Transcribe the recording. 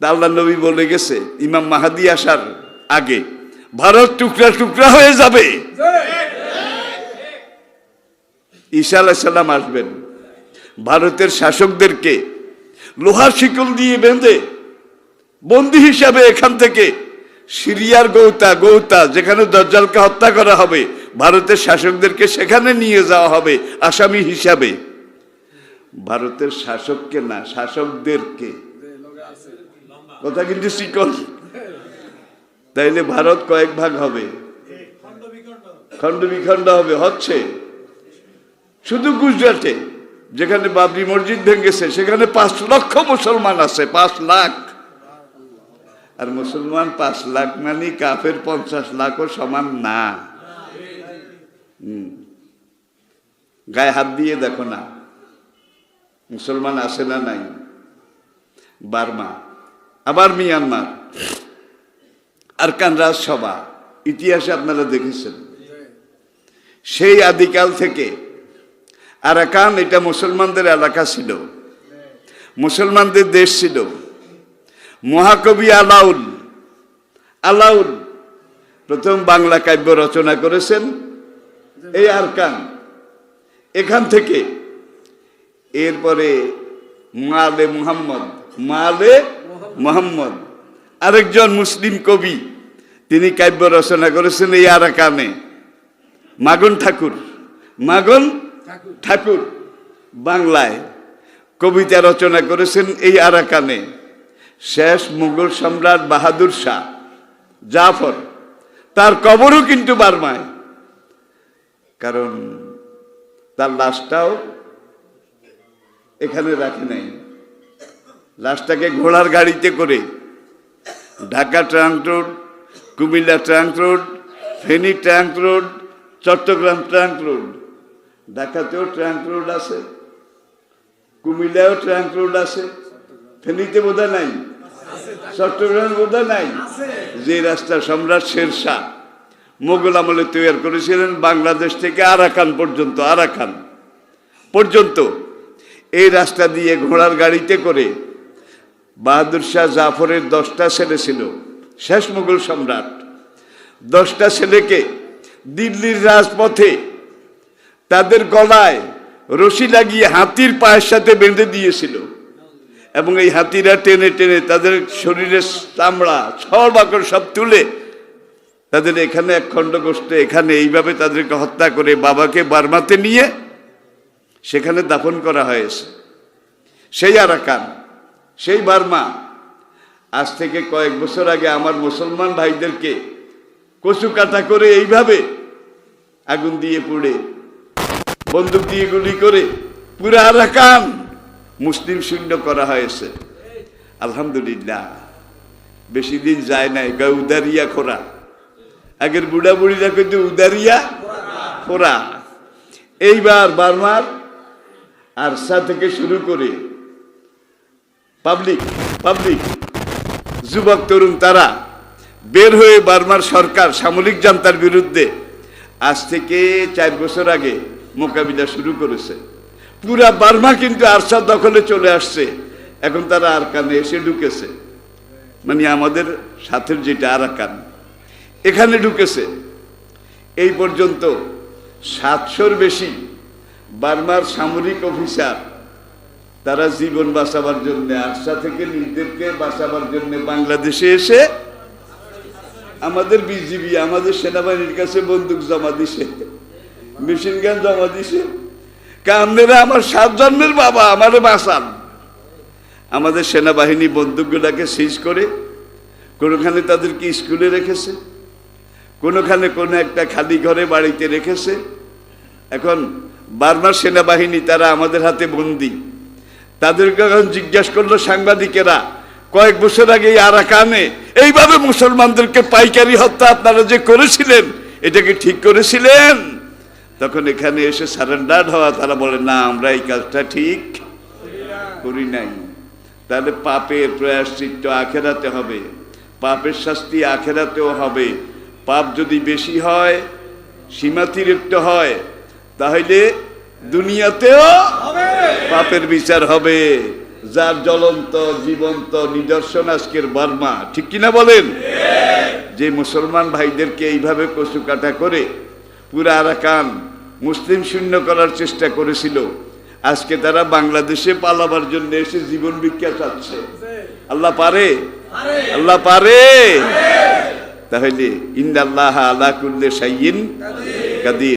আল্লাহ নবী বলে গেছে, ইমাম মাহাদি আসার আগে, ভারত টুকরা টুকরা হয়ে যাবে। ঈসা আলাইসাল্লাম আসবেন। ভারতের শাসকদেরকে লোহার শিকল দিয়ে বেঁধে বন্দী হিসাবে এখান থেকে সিরিয়ার গৌতা গৌতা, যেখানে দজ্জালকে হত্যা করা হবে, ভারতের শাসকদেরকে সেখানে নিয়ে যাওয়া হবে, আসামি হিসাবে। ভারতের শাসককে না, শাসকদেরকে কথা কিন্তু শিকল। তাইলে ভারত কয়েক ভাগ হবে। খণ্ড বিখণ্ড হবে, হচ্ছে। শুধু গুজরাটে, যেখানে বাবরি মসজিদ ভেঙেছে, সেখানে পাঁচ লক্ষ মুসলমান আছে, পাঁচ লাখ। আর মুসলমান পাঁচ লাখ মানে কাফের পঞ্চাশ লাখও সমান না। গায়ে হাত দিয়ে দেখো না। মুসলমান আছে না নাই? বার্মা। আবার মিয়ানমার। আরকান রাজসভা, ইতিহাসে আপনারা দেখেছেন। সেই আদিকাল থেকে আরাকান এটা মুসলমানদের এলাকা ছিল। মুসলমানদের দেশ ছিল। মহাকবি আলাউল আলাউল প্রথম বাংলা কাব্য রচনা করেছেন এই আরকান। এখান থেকে এরপরে মালে মুহাম্মদ, মালে মোহাম্মদ, আরেকজন মুসলিম কবি, তিনি কাব্য রচনা করেছেন এই আর আরাকানে। মাগন ঠাকুর মাগন ঠাকুর বাংলায় কবিতা রচনা করেছেন এই আরাকানে। শেষ মুঘল সম্রাট বাহাদুর শাহ জাফর, তার কবরও কিন্তু বার্মায়। কারণ তার লাশটাও এখানে রাখে নাই। লাশটাকে ঘোড়ার গাড়িতে করে Dhaka trunk road, Comilla trunk road, Feni trunk road, Chittagong trunk road. ঢাকাতেও trunk road আছে, কুমিল্লায়ও ট্রাঙ্ক রোড আছে, ফেনীতে বোধহয় নাই, চট্টগ্রাম বোধহয় নাই। যে রাস্তা সম্রাট শেরশাহ মোগল আমলে তৈরি করেছিলেন বাংলাদেশ থেকে আরাকান পর্যন্ত আরাকান পর্যন্ত, এই রাস্তা দিয়ে ঘোড়ার গাড়িতে করে বাহাদুর শাহ জাফরের দশটা ছেলে ছিল, শেষ মুঘল সম্রাট। দশটা ছেলেকে দিল্লির রাজপথে তাদের গলায় রশি লাগিয়ে হাতির পায়ের সাথে বেঁধে দিয়েছিল এবং এই হাতিরা টেনে টেনে তাদের শরীরের চামড়া ছড় বাকড় সব তুলে তাদের এখানে এক খণ্ড গোষ্ঠে, এখানে এইভাবে তাদেরকে হত্যা করে বাবাকে বার্মাতে নিয়ে সেখানে দাফন করা হয়েছে। সেই আরাকান সেই বার্মা, আজ থেকে কয়েক বছর আগে আমার মুসলমান ভাইদেরকে কচু কাটা করে এইভাবে আগুন দিয়ে পুড়ে, বন্দুক দিয়ে গুলি করে পুরো আরাকান মুসলিম শূন্য করা হয়েছে। আলহামদুলিল্লাহ। বেশি দিন যায় নাই গা উদারিয়া খোরা। আগের বুড়া বুড়িরা কিন্তু উদারিয়া খোরা। এইবার বার্মার আরসা থেকে শুরু করে পাবলিক পাবলিক যুবক, তরুণ, তারা বের হয়ে বার্মার সরকার সামরিক জান্তার বিরুদ্ধে আজ থেকে চার বছর আগে মোকাবিলা শুরু করেছে। পুরা বার্মা কিন্তু আরসার দখলে চলে আসছে। এখন তারা আরকানে এসে ঢুকেছে। মানে আমাদের সাথের যেটা আর আরাকান এখানে ঢুকেছে। এই পর্যন্ত সাতশোর বেশি বার্মার সামরিক অফিসার তারা জীবন বাঁচাবার জন্য আশা থেকে নিজেদেরকে বাঁচাবার জন্য বাংলাদেশে এসে আমাদের বিজিবি, আমাদের সেনাবাহিনীর কাছে বন্দুক জমা দিছে, মেশিন গান জমা দিছে। কামনেরা আমার সাত জন্মের বাবা, আমারে বাঁচান। আমাদের সেনাবাহিনী বন্দুকগুলাকে সিজ করে, কোনোখানে তাদেরকে স্কুলে রেখেছে, কোনোখানে কোনো একটা খালি ঘরে বাড়িতে রেখেছে। এখন বার্মার সেনাবাহিনী, তারা আমাদের হাতে বন্দি। তাদেরকে এখন জিজ্ঞাসা করল সাংবাদিকেরা, কয়েক বছর আগে আরাকানে এইভাবে মুসলমানদেরকে পাইকারি হত্যা আপনারা যে করেছিলেন এটাকে ঠিক করেছিলেন? তখন এখানে এসে সারেন্ডার হওয়া, তারা বলে, না, আমরা এই কাজটা ঠিক করি নাই। তাহলে পাপের প্রয়াশ্চিত্ত আখেরাতে হবে। পাপের শাস্তি আখেরাতেও হবে। পাপ যদি বেশি হয় সীমাতিরিক্ত হয়, তাহলে দুনিয়াতেও পাপের বিচার হবে। যার জ্বলন্ত জীবন্ত নিদর্শন আজকের বর্মা ঠিক কিনা বলেন? যে মুসলমান ভাইদেরকে এইভাবে কচু কাটা করে পুরা আরাকান মুসলিম শূন্য করার চেষ্টা করেছিল আজকে তারা বাংলাদেশে পালাবার জন্য এসে জীবন ভিক্ষা চাচ্ছে। আল্লাহ পারে? আল্লাহ পারে? তাহলে ইন্দাল্লাহ আলা কুল্লে সাইয়িন কাদির।